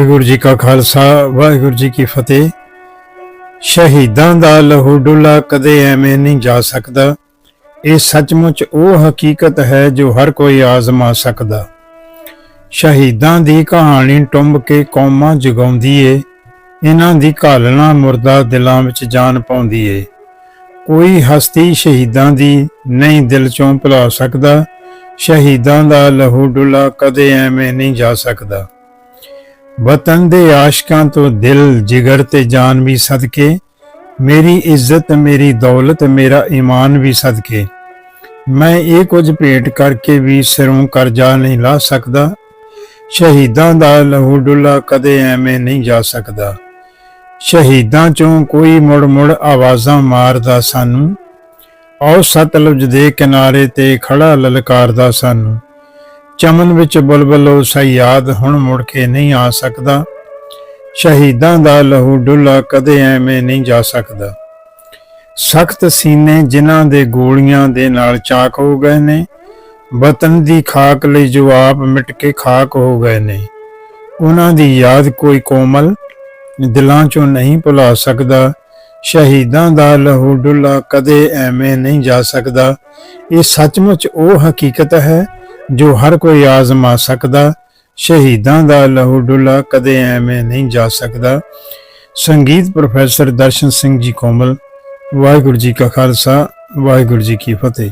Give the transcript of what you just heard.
ਵਾਹਿਗੁਰੂ ਜੀ ਕਾ ਖਾਲਸਾ, ਵਾਹਿਗੁਰੂ ਜੀ ਕੀ ਫਤਿਹ। ਸ਼ਹੀਦਾਂ ਦਾ ਲਹੂ ਡੁੱਲਾ ਕਦੇ ਐਵੇਂ ਨਹੀਂ ਜਾ ਸਕਦਾ। ਇਹ ਸੱਚਮੁੱਚ ਉਹ ਹਕੀਕਤ ਹੈ ਜੋ ਹਰ ਕੋਈ ਆਜ਼ਮਾ ਸਕਦਾ। ਸ਼ਹੀਦਾਂ ਦੀ ਕਹਾਣੀ ਟੁੰਬ ਕੇ ਕੌਮਾਂ ਜਗਾਉਂਦੀ ਏ। ਇਹਨਾਂ ਦੀ ਘਾਲਣਾ ਮੁਰਦਾ ਦਿਲਾਂ ਵਿੱਚ ਜਾਨ ਪਾਉਂਦੀ ਏ। ਕੋਈ ਹਸਤੀ ਸ਼ਹੀਦਾਂ ਦੀ ਨਹੀਂ ਦਿਲ ਚੋਂ ਭੁਲਾ ਸਕਦਾ। ਸ਼ਹੀਦਾਂ ਦਾ ਲਹੂ ਡੁੱਲਾ ਕਦੇ ਐਵੇਂ ਨਹੀਂ ਜਾ ਸਕਦਾ। ਵਤਨ ਦੇ ਆਸ਼ਕਾਂ ਤੋਂ ਦਿਲ ਜਿਗਰ ਤੇ ਜਾਨ ਵੀ ਸਦਕੇ, ਮੇਰੀ ਇੱਜ਼ਤ, ਮੇਰੀ ਦੌਲਤ, ਮੇਰਾ ਈਮਾਨ ਵੀ ਸਦਕੇ। ਮੈਂ ਇਹ ਕੁਝ ਭੇਟ ਕਰਕੇ ਵੀ ਸਿਰੋਂ ਕਰਜ਼ਾ ਨਹੀਂ ਲਾ ਸਕਦਾ। ਸ਼ਹੀਦਾਂ ਦਾ ਲਹੂ ਡੁੱਲਾ ਕਦੇ ਐਵੇਂ ਨਹੀਂ ਜਾ ਸਕਦਾ। ਸ਼ਹੀਦਾਂ ਚੋਂ ਕੋਈ ਮੁੜ ਮੁੜ ਆਵਾਜ਼ਾਂ ਮਾਰਦਾ ਸਾਨੂੰ। ਔ ਸਤਲੁਜ ਦੇ ਕਿਨਾਰੇ ਤੇ ਖੜਾ ਲਲਕਾਰਦਾ ਸਾਨੂੰ। ਚਮਨ ਵਿੱਚ ਬੁਲਬੁਲ ਸਯਾਦ ਹੁਣ ਮੁੜ ਕੇ ਨਹੀਂ ਆ ਸਕਦਾ। ਸ਼ਹੀਦਾਂ ਦਾ ਲਹੂ ਡੁੱਲਾ ਕਦੇ ਐਵੇਂ ਨਹੀਂ ਜਾ ਸਕਦਾ। ਸਖਤ ਸੀਨੇ ਜਿਨ੍ਹਾਂ ਦੇ ਗੋਲੀਆਂ ਦੇ ਨਾਲ ਚਾਕ ਹੋ ਗਏ ਨੇ। ਵਤਨ ਦੀ ਖਾਕ ਲਈ ਜੋ ਆਪ ਮਿਟ ਕੇ ਖਾਕ ਹੋ ਗਏ ਨੇ। ਉਹਨਾਂ ਦੀ ਯਾਦ ਕੋਈ ਕੋਮਲ ਦਿਲਾਂ ਚੋਂ ਨਹੀਂ ਭੁਲਾ ਸਕਦਾ। ਸ਼ਹੀਦਾਂ ਦਾ ਲਹੂ ਡੁੱਲਾ ਕਦੇ ਐਵੇਂ ਨਹੀਂ ਜਾ ਸਕਦਾ। ਇਹ ਸੱਚਮੁੱਚ ਉਹ ਹਕੀਕਤ ਹੈ ਜੋ ਹਰ ਕੋਈ ਆਜ਼ਮਾ ਸਕਦਾ, ਸ਼ਹੀਦਾਂ ਦਾ ਲਹੂ ਡੁੱਲਾ ਕਦੇ ਐਵੇਂ ਨਹੀਂ ਜਾ ਸਕਦਾ। ਸੰਗੀਤ ਪ੍ਰੋਫੈਸਰ ਦਰਸ਼ਨ ਸਿੰਘ ਜੀ ਕੋਮਲ, ਵਾਹਿਗੁਰੂ ਜੀ ਕਾ ਖਾਲਸਾ, ਵਾਹਿਗੁਰੂ ਜੀ ਕੀ ਫਤਿਹ।